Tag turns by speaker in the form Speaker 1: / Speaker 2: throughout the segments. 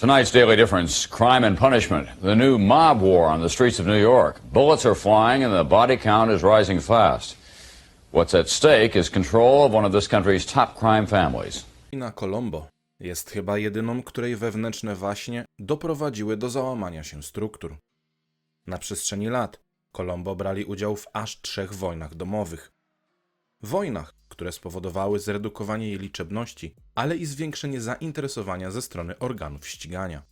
Speaker 1: Tonight's Daily Difference Crime and Punishment. The new mob war on the streets of New York. Bullets are flying and the body count is rising fast. What's at stake is control of one of this country's top crime families.
Speaker 2: Rodzina Colombo jest chyba jedyną, której wewnętrzne waśnie doprowadziły do załamania się struktur. Na przestrzeni lat Colombo brali udział w aż trzech wojnach domowych. Wojnach, które spowodowały zredukowanie jej liczebności, ale i zwiększenie zainteresowania ze strony organów ścigania.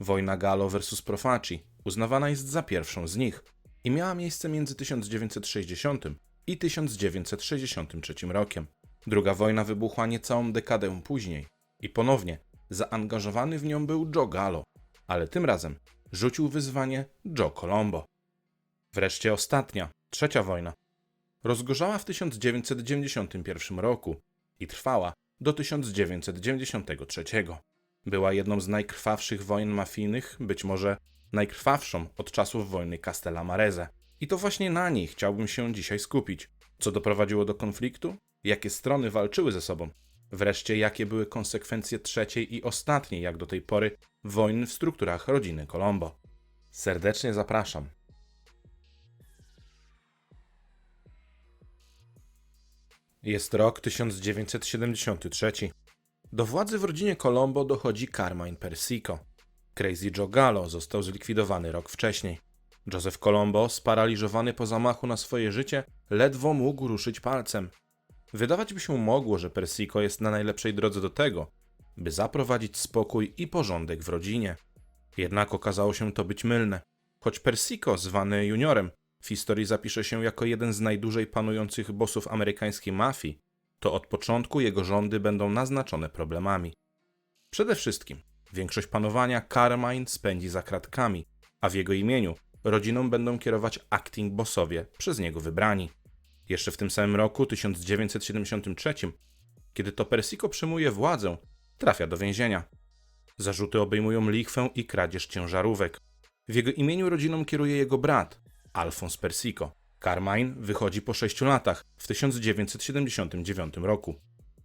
Speaker 2: Wojna Gallo vs Profaci uznawana jest za pierwszą z nich i miała miejsce między 1960 i 1963 rokiem. Druga wojna wybuchła niecałą dekadę później i ponownie zaangażowany w nią był Joe Gallo, ale tym razem rzucił wyzwanie Joe Colombo. Wreszcie ostatnia, trzecia wojna, rozgorzała w 1991 roku i trwała do 1993. Była jedną z najkrwawszych wojen mafijnych, być może najkrwawszą od czasów wojny Castellamarese. I to właśnie na niej chciałbym się dzisiaj skupić. Co doprowadziło do konfliktu? Jakie strony walczyły ze sobą? Wreszcie, jakie były konsekwencje trzeciej i ostatniej, jak do tej pory, wojny w strukturach rodziny Colombo? Serdecznie zapraszam. Jest rok 1973. Do władzy w rodzinie Colombo dochodzi Carmine Persico. Crazy Joe Gallo został zlikwidowany rok wcześniej. Joseph Colombo, sparaliżowany po zamachu na swoje życie, ledwo mógł ruszyć palcem. Wydawać by się mogło, że Persico jest na najlepszej drodze do tego, by zaprowadzić spokój i porządek w rodzinie. Jednak okazało się to być mylne. Choć Persico, zwany juniorem, w historii zapisze się jako jeden z najdłużej panujących bossów amerykańskiej mafii, to od początku jego rządy będą naznaczone problemami. Przede wszystkim większość panowania Carmine spędzi za kratkami, a w jego imieniu rodziną będą kierować acting bossowie przez niego wybrani. Jeszcze w tym samym roku, 1973, kiedy to Persico przyjmuje władzę, trafia do więzienia. Zarzuty obejmują lichwę i kradzież ciężarówek. W jego imieniu rodziną kieruje jego brat, Alphonse Persico. Carmine wychodzi po sześciu latach, w 1979 roku.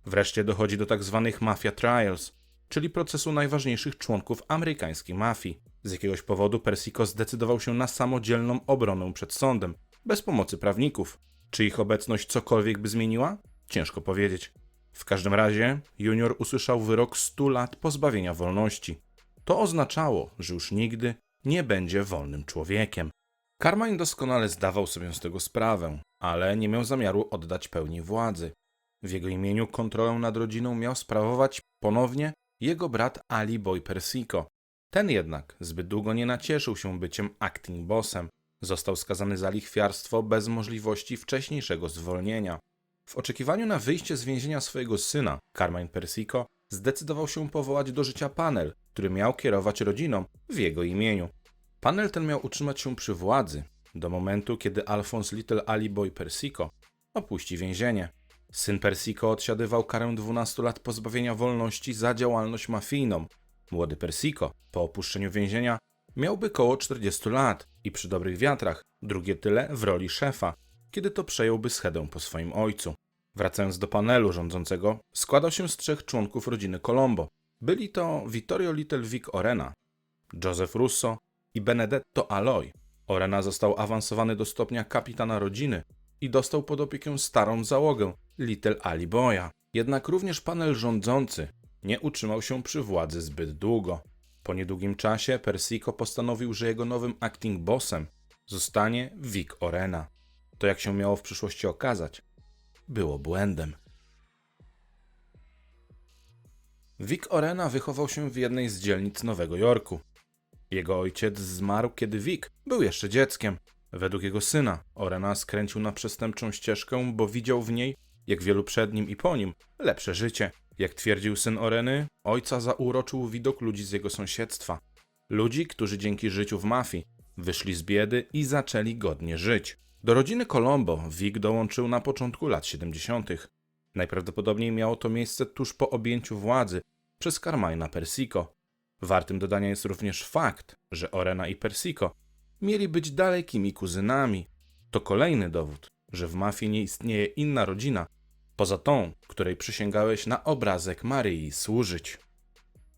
Speaker 2: Wreszcie dochodzi do tak zwanych mafia trials, czyli procesu najważniejszych członków amerykańskiej mafii. Z jakiegoś powodu Persico zdecydował się na samodzielną obronę przed sądem, bez pomocy prawników. Czy ich obecność cokolwiek by zmieniła? Ciężko powiedzieć. W każdym razie Junior usłyszał wyrok 100 lat pozbawienia wolności. To oznaczało, że już nigdy nie będzie wolnym człowiekiem. Carmine doskonale zdawał sobie z tego sprawę, ale nie miał zamiaru oddać pełni władzy. W jego imieniu kontrolę nad rodziną miał sprawować ponownie jego brat Ali Boy Persico. Ten jednak zbyt długo nie nacieszył się byciem acting bossem. Został skazany za lichwiarstwo bez możliwości wcześniejszego zwolnienia. W oczekiwaniu na wyjście z więzienia swojego syna, Carmine Persico zdecydował się powołać do życia panel, który miał kierować rodziną w jego imieniu. Panel ten miał utrzymać się przy władzy do momentu, kiedy Alphonse Little Ali Boy Persico opuści więzienie. Syn Persico odsiadywał karę 12 lat pozbawienia wolności za działalność mafijną. Młody Persico, po opuszczeniu więzienia, miałby koło 40 lat i przy dobrych wiatrach drugie tyle w roli szefa, kiedy to przejąłby schedę po swoim ojcu. Wracając do panelu rządzącego, składał się z trzech członków rodziny Colombo. Byli to Vittorio Little Vic Orena, Joseph Russo i Benedetto Aloy. Orena został awansowany do stopnia kapitana rodziny i dostał pod opiekę starą załogę Little Ali Boya. Jednak również panel rządzący nie utrzymał się przy władzy zbyt długo. Po niedługim czasie Persico postanowił, że jego nowym acting bossem zostanie Vic Orena. To jak się miało w przyszłości okazać, było błędem. Vic Orena wychował się w jednej z dzielnic Nowego Jorku. Jego ojciec zmarł, kiedy Vic był jeszcze dzieckiem. Według jego syna, Orena skręcił na przestępczą ścieżkę, bo widział w niej, jak wielu przed nim i po nim, lepsze życie. Jak twierdził syn Oreny, ojca zauroczył widok ludzi z jego sąsiedztwa. Ludzi, którzy dzięki życiu w mafii wyszli z biedy i zaczęli godnie żyć. Do rodziny Colombo Vic dołączył na początku lat 70. Najprawdopodobniej miało to miejsce tuż po objęciu władzy przez Carmina Persico. Wartym dodania jest również fakt, że Orena i Persico mieli być dalekimi kuzynami. To kolejny dowód, że w mafii nie istnieje inna rodzina, poza tą, której przysięgałeś na obrazek Maryi służyć.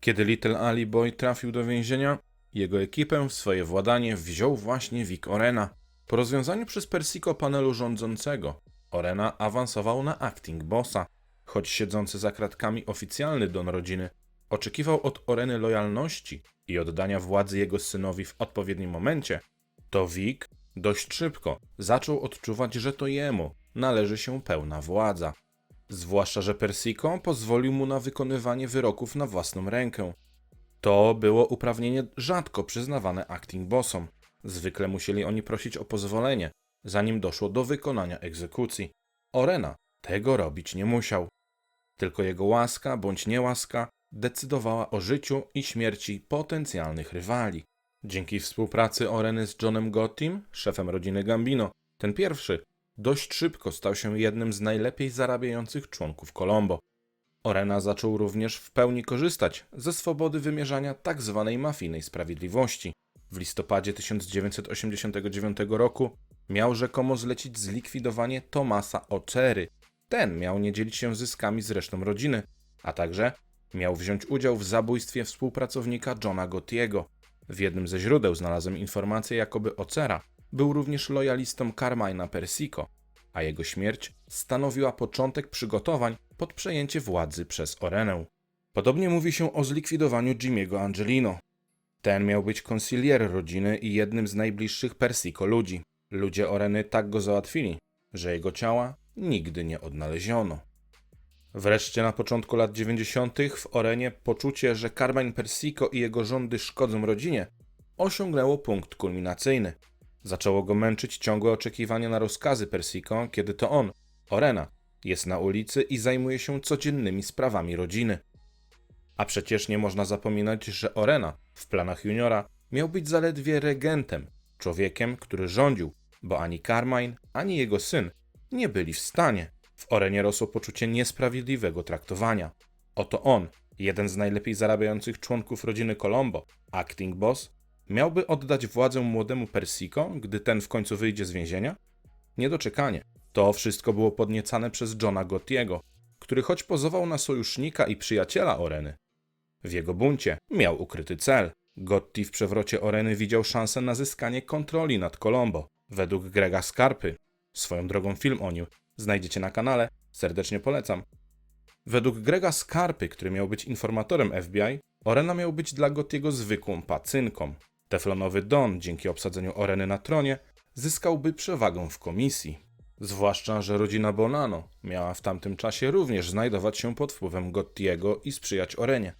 Speaker 2: Kiedy Little Ali Boy trafił do więzienia, jego ekipę w swoje władanie wziął właśnie Vic Orena. Po rozwiązaniu przez Persico panelu rządzącego, Orena awansował na acting bossa. Choć siedzący za kratkami oficjalny don rodziny oczekiwał od Oreny lojalności i oddania władzy jego synowi w odpowiednim momencie, to Vic dość szybko zaczął odczuwać, że to jemu należy się pełna władza. Zwłaszcza, że Persico pozwolił mu na wykonywanie wyroków na własną rękę. To było uprawnienie rzadko przyznawane acting bossom. Zwykle musieli oni prosić o pozwolenie, zanim doszło do wykonania egzekucji. Orena tego robić nie musiał. Tylko jego łaska bądź niełaska decydowała o życiu i śmierci potencjalnych rywali. Dzięki współpracy Oreny z Johnem Gottim, szefem rodziny Gambino, ten pierwszy dość szybko stał się jednym z najlepiej zarabiających członków Colombo. Orena zaczął również w pełni korzystać ze swobody wymierzania tzw. mafijnej sprawiedliwości. W listopadzie 1989 roku miał rzekomo zlecić zlikwidowanie Tomasa Ocery. Ten miał nie dzielić się zyskami z resztą rodziny, a także miał wziąć udział w zabójstwie współpracownika Johna Gottiego. W jednym ze źródeł znalazłem informację, jakoby Ocera był również lojalistą Carmina Persico, a jego śmierć stanowiła początek przygotowań pod przejęcie władzy przez Orenę. Podobnie mówi się o zlikwidowaniu Jimiego Angelino. Ten miał być konsilier rodziny i jednym z najbliższych Persico ludzi. Ludzie Oreny tak go załatwili, że jego ciała nigdy nie odnaleziono. Wreszcie na początku lat 90. w Orenie poczucie, że Carmine Persico i jego rządy szkodzą rodzinie, osiągnęło punkt kulminacyjny. Zaczęło go męczyć ciągłe oczekiwanie na rozkazy Persico, kiedy to on, Orena, jest na ulicy i zajmuje się codziennymi sprawami rodziny. A przecież nie można zapominać, że Orena w planach juniora miał być zaledwie regentem, człowiekiem, który rządził, bo ani Carmine, ani jego syn nie byli w stanie. W Orenie rosło poczucie niesprawiedliwego traktowania. Oto on, jeden z najlepiej zarabiających członków rodziny Colombo, acting boss, miałby oddać władzę młodemu Persico, gdy ten w końcu wyjdzie z więzienia? Niedoczekanie. To wszystko było podniecane przez Johna Gottiego, który choć pozował na sojusznika i przyjaciela Oreny, w jego buncie miał ukryty cel. Gotti w przewrocie Oreny widział szansę na zyskanie kontroli nad Colombo. Według Grega Skarpy, swoją drogą film o nim znajdziecie na kanale, serdecznie polecam. Według Grega Skarpy, który miał być informatorem FBI, Orena miał być dla Gottiego zwykłą pacynką. Teflonowy Don, dzięki obsadzeniu Oreny na tronie, zyskałby przewagę w komisji. Zwłaszcza, że rodzina Bonano miała w tamtym czasie również znajdować się pod wpływem Gottiego i sprzyjać Orenie.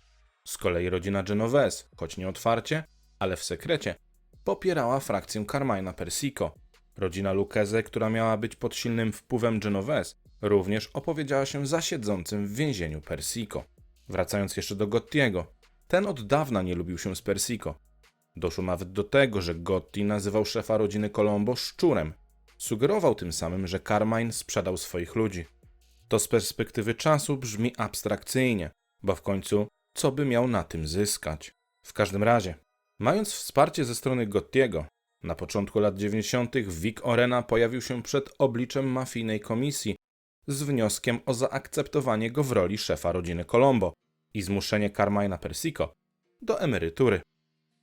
Speaker 2: Z kolei rodzina Genovese, choć nie otwarcie, ale w sekrecie, popierała frakcję Carmina Persico. Rodzina Lucchese, która miała być pod silnym wpływem Genovese, również opowiedziała się za siedzącym w więzieniu Persico. Wracając jeszcze do Gottiego, ten od dawna nie lubił się z Persico. Doszło nawet do tego, że Gotti nazywał szefa rodziny Colombo szczurem. Sugerował tym samym, że Carmine sprzedał swoich ludzi. To z perspektywy czasu brzmi abstrakcyjnie, bo w końcu co by miał na tym zyskać? W każdym razie, mając wsparcie ze strony Gottiego, na początku lat 90. Vic Orena pojawił się przed obliczem mafijnej komisji z wnioskiem o zaakceptowanie go w roli szefa rodziny Colombo i zmuszenie Carmina Persico do emerytury.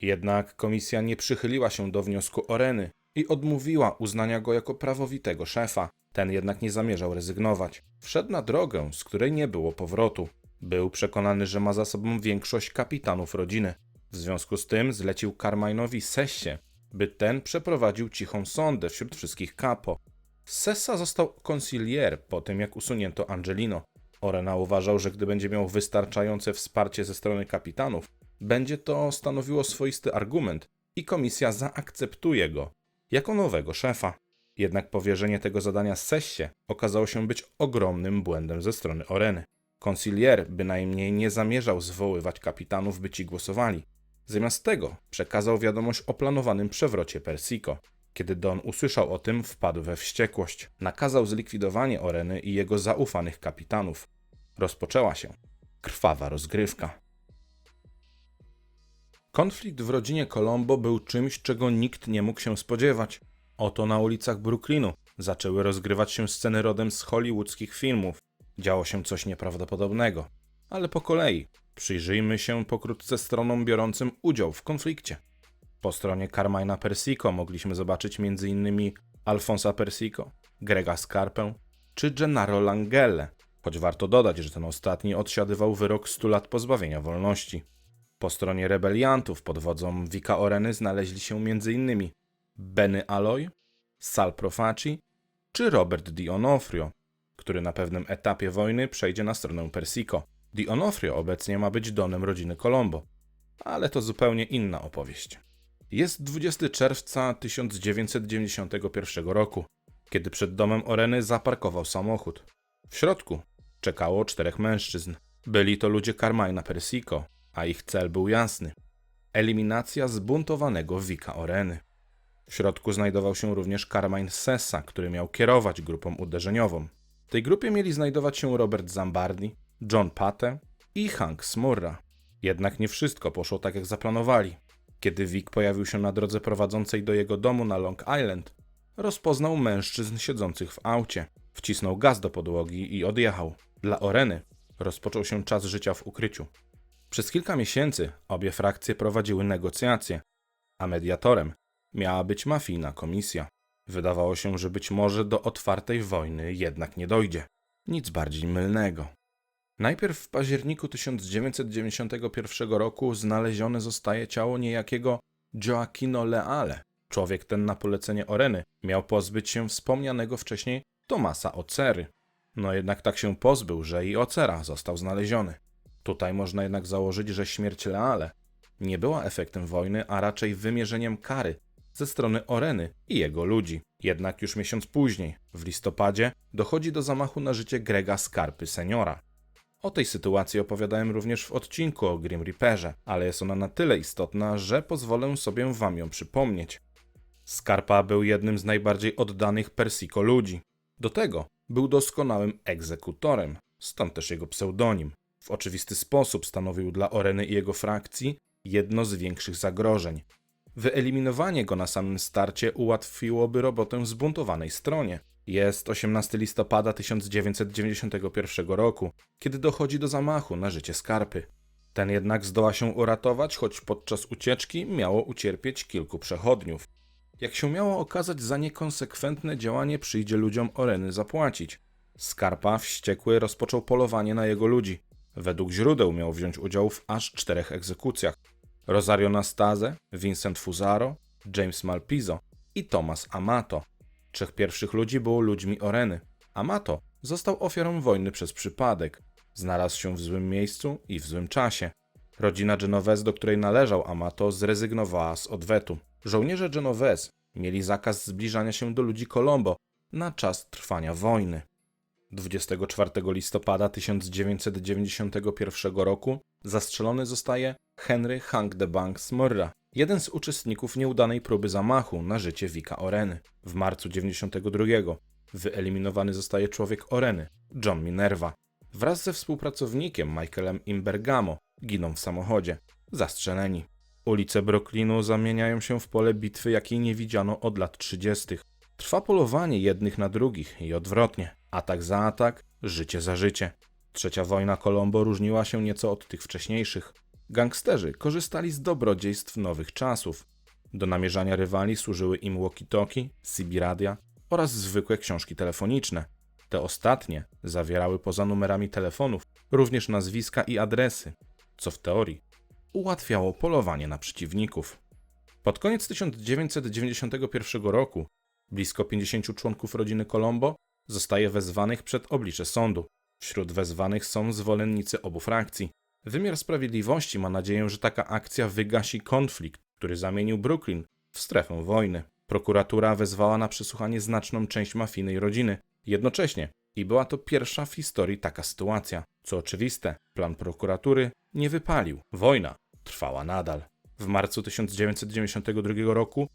Speaker 2: Jednak komisja nie przychyliła się do wniosku Oreny i odmówiła uznania go jako prawowitego szefa. Ten jednak nie zamierzał rezygnować. Wszedł na drogę, z której nie było powrotu. Był przekonany, że ma za sobą większość kapitanów rodziny. W związku z tym zlecił Carmine'owi Sessie, by ten przeprowadził cichą sondę wśród wszystkich kapo. Sessa został konsilier po tym, jak usunięto Angelino. Orena uważał, że gdy będzie miał wystarczające wsparcie ze strony kapitanów, będzie to stanowiło swoisty argument i komisja zaakceptuje go jako nowego szefa. Jednak powierzenie tego zadania Sessie okazało się być ogromnym błędem ze strony Oreny. Konsilier bynajmniej nie zamierzał zwoływać kapitanów, by ci głosowali. Zamiast tego przekazał wiadomość o planowanym przewrocie Persico. Kiedy Don usłyszał o tym, wpadł we wściekłość. Nakazał zlikwidowanie Oreny i jego zaufanych kapitanów. Rozpoczęła się krwawa rozgrywka. Konflikt w rodzinie Colombo był czymś, czego nikt nie mógł się spodziewać. Oto na ulicach Brooklynu zaczęły rozgrywać się sceny rodem z hollywoodzkich filmów. Działo się coś nieprawdopodobnego. Ale po kolei. Przyjrzyjmy się pokrótce stronom biorącym udział w konflikcie. Po stronie Carmina Persico mogliśmy zobaczyć m.in. Alfonsa Persico, Grega Scarpę czy Gennaro Langelle, choć warto dodać, że ten ostatni odsiadywał wyrok 100 lat pozbawienia wolności. Po stronie rebeliantów pod wodzą Vika Oreny znaleźli się m.in. Benny Aloy, Sal Profaci czy Robert Di Onofrio, który na pewnym etapie wojny przejdzie na stronę Persico. Di Onofrio obecnie ma być donem rodziny Colombo, ale to zupełnie inna opowieść. Jest 20 czerwca 1991 roku, kiedy przed domem Oreny zaparkował samochód. W środku czekało czterech mężczyzn. Byli to ludzie Carmina Persico, a ich cel był jasny. Eliminacja zbuntowanego Wika Oreny. W środku znajdował się również Carmine Sessa, który miał kierować grupą uderzeniową. W tej grupie mieli znajdować się Robert Zambardi, John Pate i Hank Smurra. Jednak nie wszystko poszło tak jak zaplanowali. Kiedy Vic pojawił się na drodze prowadzącej do jego domu na Long Island, rozpoznał mężczyzn siedzących w aucie. Wcisnął gaz do podłogi i odjechał. Dla Oreny rozpoczął się czas życia w ukryciu. Przez kilka miesięcy obie frakcje prowadziły negocjacje, a mediatorem miała być mafijna komisja. Wydawało się, że być może do otwartej wojny jednak nie dojdzie. Nic bardziej mylnego. Najpierw w październiku 1991 roku znalezione zostaje ciało niejakiego Joaquino Leale. Człowiek ten na polecenie Oreny miał pozbyć się wspomnianego wcześniej Tomasa Ocery. No jednak tak się pozbył, że i Ocera został znaleziony. Tutaj można jednak założyć, że śmierć Leale nie była efektem wojny, a raczej wymierzeniem kary ze strony Oreny i jego ludzi. Jednak już miesiąc później, w listopadzie, dochodzi do zamachu na życie Grega Skarpy seniora. O tej sytuacji opowiadałem również w odcinku o Grim Reaperze, ale jest ona na tyle istotna, że pozwolę sobie wam ją przypomnieć. Skarpa był jednym z najbardziej oddanych Persiko ludzi. Do tego był doskonałym egzekutorem, stąd też jego pseudonim. W oczywisty sposób stanowił dla Oreny i jego frakcji jedno z większych zagrożeń. Wyeliminowanie go na samym starcie ułatwiłoby robotę zbuntowanej stronie. Jest 18 listopada 1991 roku, kiedy dochodzi do zamachu na życie Skarpy. Ten jednak zdoła się uratować, choć podczas ucieczki miało ucierpieć kilku przechodniów. Jak się miało okazać, za niekonsekwentne działanie przyjdzie ludziom Oreny zapłacić. Skarpa wściekły rozpoczął polowanie na jego ludzi. Według źródeł miał wziąć udział w aż czterech egzekucjach. Rosario Nastase, Vincent Fusaro, James Malpizzo i Thomas Amato. Trzech pierwszych ludzi było ludźmi Oreny. Amato został ofiarą wojny przez przypadek. Znalazł się w złym miejscu i w złym czasie. Rodzina Genovese, do której należał Amato, zrezygnowała z odwetu. Żołnierze Genovese mieli zakaz zbliżania się do ludzi Colombo na czas trwania wojny. 24 listopada 1991 roku zastrzelony zostaje Henry Hank de Bank Smurra, jeden z uczestników nieudanej próby zamachu na życie Wika Oreny. W marcu 92 wyeliminowany zostaje człowiek Oreny, John Minerva. Wraz ze współpracownikiem Michaelem Imbergamo giną w samochodzie, zastrzeleni. Ulice Brooklynu zamieniają się w pole bitwy, jakiej nie widziano od lat 30. Trwa polowanie jednych na drugich i odwrotnie. Atak za atak, życie za życie. Trzecia wojna Colombo różniła się nieco od tych wcześniejszych. Gangsterzy korzystali z dobrodziejstw nowych czasów. Do namierzania rywali służyły im walkie-talkie, CB radia oraz zwykłe książki telefoniczne. Te ostatnie zawierały poza numerami telefonów również nazwiska i adresy, co w teorii ułatwiało polowanie na przeciwników. Pod koniec 1991 roku blisko 50 członków rodziny Colombo zostaje wezwanych przed oblicze sądu. Wśród wezwanych są zwolennicy obu frakcji. Wymiar sprawiedliwości ma nadzieję, że taka akcja wygasi konflikt, który zamienił Brooklyn w strefę wojny. Prokuratura wezwała na przesłuchanie znaczną część mafijnej rodziny. Jednocześnie i była to pierwsza w historii taka sytuacja. Co oczywiste, plan prokuratury nie wypalił. Wojna trwała nadal. W marcu 1992 roku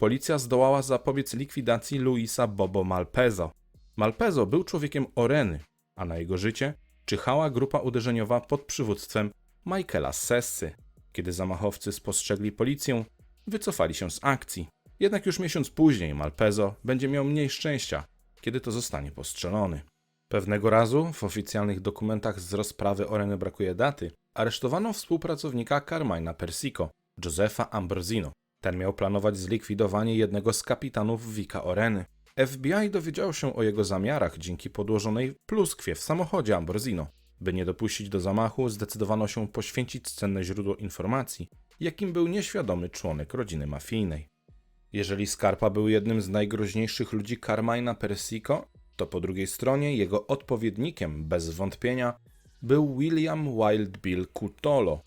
Speaker 2: policja zdołała zapobiec likwidacji Luisa Bobo Malpezo. Malpezo był człowiekiem Oreny, a na jego życie czyhała grupa uderzeniowa pod przywództwem Michaela Sessy. Kiedy zamachowcy spostrzegli policję, wycofali się z akcji. Jednak już miesiąc później Malpezo będzie miał mniej szczęścia, kiedy to zostanie postrzelony. Pewnego razu, w oficjalnych dokumentach z rozprawy Oreny brakuje daty, aresztowano współpracownika Carmina Persico, Josefa Ambrosino. Ten miał planować zlikwidowanie jednego z kapitanów Wika Oreny. FBI dowiedziało się o jego zamiarach dzięki podłożonej pluskwie w samochodzie Ambrosino. By nie dopuścić do zamachu, zdecydowano się poświęcić cenne źródło informacji, jakim był nieświadomy członek rodziny mafijnej. Jeżeli Scarpa był jednym z najgroźniejszych ludzi Carmina Persico, to po drugiej stronie jego odpowiednikiem, bez wątpienia, był William Wild Bill Cutolo,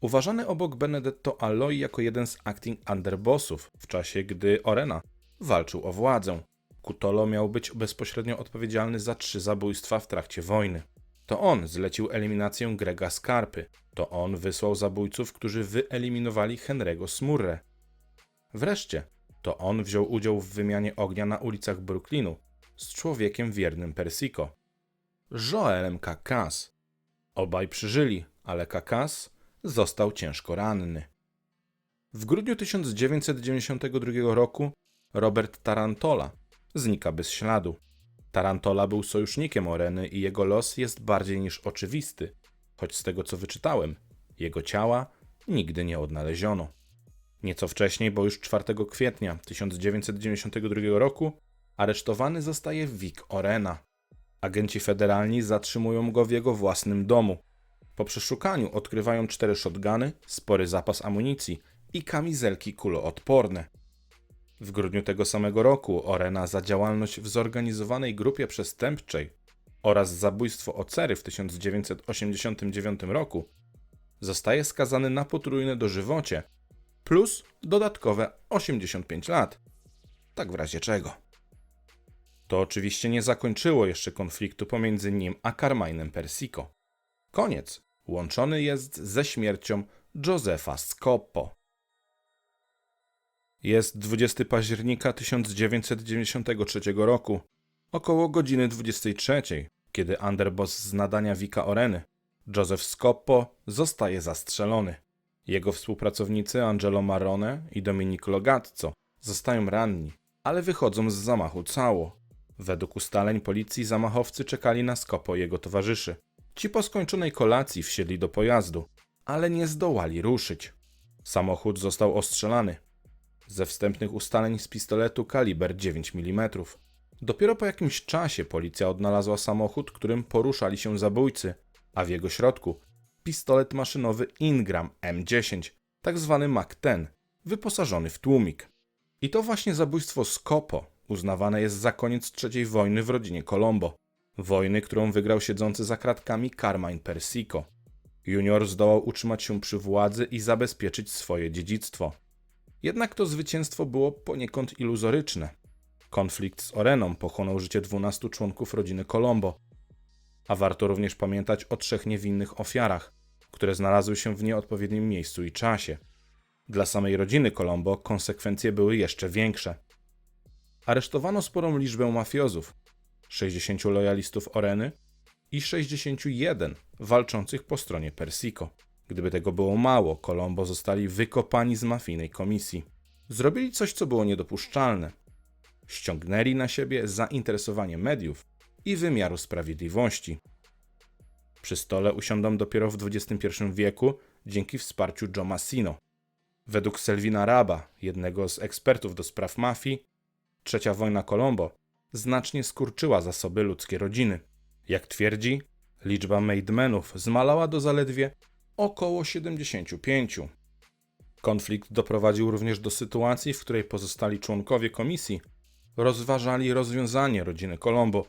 Speaker 2: uważany obok Benedetto Alloi jako jeden z acting underbossów w czasie, gdy Orena walczył o władzę. Cutolo miał być bezpośrednio odpowiedzialny za trzy zabójstwa w trakcie wojny. To on zlecił eliminację Grega Skarpy. To on wysłał zabójców, którzy wyeliminowali Henry'ego Smurre. Wreszcie, to on wziął udział w wymianie ognia na ulicach Brooklynu z człowiekiem wiernym Persico, Joelem Kakas. Obaj przeżyli, ale Kakas został ciężko ranny. W grudniu 1992 roku Robert Tarantola znika bez śladu. Tarantola był sojusznikiem Oreny i jego los jest bardziej niż oczywisty, choć z tego co wyczytałem, jego ciała nigdy nie odnaleziono. Nieco wcześniej, bo już 4 kwietnia 1992 roku, aresztowany zostaje Vic Orena. Agenci federalni zatrzymują go w jego własnym domu. Po przeszukaniu odkrywają cztery shotguny, spory zapas amunicji i kamizelki kuloodporne. W grudniu tego samego roku Orena za działalność w zorganizowanej grupie przestępczej oraz zabójstwo Ocery w 1989 roku zostaje skazany na potrójne dożywocie plus dodatkowe 85 lat. Tak w razie czego. To oczywiście nie zakończyło jeszcze konfliktu pomiędzy nim a Carminem Persico. Koniec łączony jest ze śmiercią Josefa Scoppo. Jest 20 października 1993 roku, około godziny 23, kiedy underboss z nadania Wika Oreny, Joseph Scoppo, zostaje zastrzelony. Jego współpracownicy Angelo Marrone i Dominic Logazzo zostają ranni, ale wychodzą z zamachu cało. Według ustaleń policji zamachowcy czekali na Scoppo i jego towarzyszy. Ci po skończonej kolacji wsiedli do pojazdu, ale nie zdołali ruszyć. Samochód został ostrzelany. Ze wstępnych ustaleń z pistoletu kaliber 9 mm. Dopiero po jakimś czasie policja odnalazła samochód, którym poruszali się zabójcy, a w jego środku pistolet maszynowy Ingram M10, tak zwany Mac-10, wyposażony w tłumik. I to właśnie zabójstwo Skopo uznawane jest za koniec trzeciej wojny w rodzinie Colombo. Wojny, którą wygrał siedzący za kratkami Carmine Persico. Junior zdołał utrzymać się przy władzy i zabezpieczyć swoje dziedzictwo. Jednak to zwycięstwo było poniekąd iluzoryczne. Konflikt z Oreną pochłonął życie 12 członków rodziny Colombo. A warto również pamiętać o trzech niewinnych ofiarach, które znalazły się w nieodpowiednim miejscu i czasie. Dla samej rodziny Colombo konsekwencje były jeszcze większe. Aresztowano sporą liczbę mafiozów, 60 lojalistów Oreny i 61 walczących po stronie Persico. Gdyby tego było mało, Colombo zostali wykopani z mafijnej komisji. Zrobili coś, co było niedopuszczalne. Ściągnęli na siebie zainteresowanie mediów i wymiaru sprawiedliwości. Przy stole usiądą dopiero w XXI wieku dzięki wsparciu Joe Massino. Według Selvina Raba, jednego z ekspertów do spraw mafii, trzecia wojna Colombo znacznie skurczyła zasoby ludzkie rodziny. Jak twierdzi, liczba maidmenów zmalała do zaledwie około 75. Konflikt doprowadził również do sytuacji, w której pozostali członkowie komisji rozważali rozwiązanie rodziny Colombo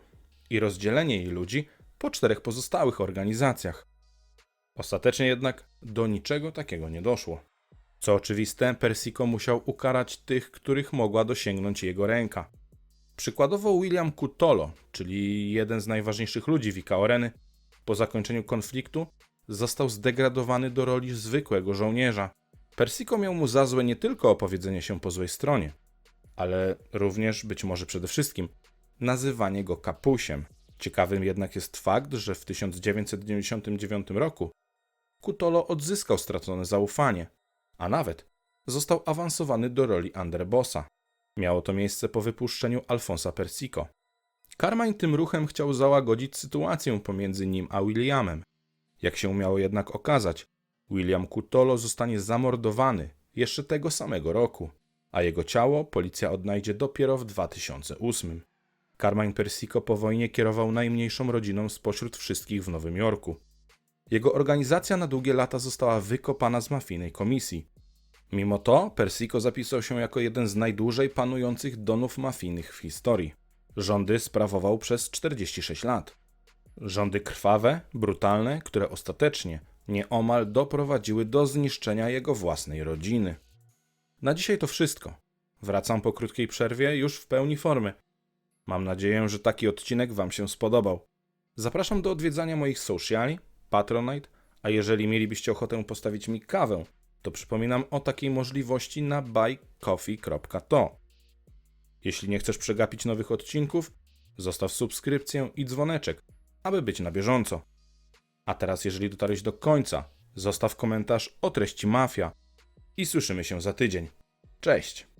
Speaker 2: i rozdzielenie jej ludzi po czterech pozostałych organizacjach. Ostatecznie jednak do niczego takiego nie doszło. Co oczywiste, Persico musiał ukarać tych, których mogła dosięgnąć jego ręka. Przykładowo William Cutolo, czyli jeden z najważniejszych ludzi Wika Oreny, po zakończeniu konfliktu został zdegradowany do roli zwykłego żołnierza. Persico miał mu za złe nie tylko opowiedzenie się po złej stronie, ale również, być może przede wszystkim, nazywanie go kapusiem. Ciekawym jednak jest fakt, że w 1999 roku Kutolo odzyskał stracone zaufanie, a nawet został awansowany do roli underbossa. Miało to miejsce po wypuszczeniu Alfonsa Persico. Carmine tym ruchem chciał załagodzić sytuację pomiędzy nim a Williamem. Jak się miało jednak okazać, William Kutolo zostanie zamordowany jeszcze tego samego roku, a jego ciało policja odnajdzie dopiero w 2008. Carmine Persico po wojnie kierował najmniejszą rodziną spośród wszystkich w Nowym Jorku. Jego organizacja na długie lata została wykopana z mafijnej komisji. Mimo to Persico zapisał się jako jeden z najdłużej panujących donów mafijnych w historii. Rządy sprawował przez 46 lat. Rządy krwawe, brutalne, które ostatecznie nieomal doprowadziły do zniszczenia jego własnej rodziny. Na dzisiaj to wszystko. Wracam po krótkiej przerwie już w pełni formy. Mam nadzieję, że taki odcinek Wam się spodobał. Zapraszam do odwiedzania moich sociali, Patronite, a jeżeli mielibyście ochotę postawić mi kawę, to przypominam o takiej możliwości na buycoffee.to. Jeśli nie chcesz przegapić nowych odcinków, zostaw subskrypcję i dzwoneczek, aby być na bieżąco. A teraz, jeżeli dotarłeś do końca, zostaw komentarz o treści Mafia i słyszymy się za tydzień. Cześć!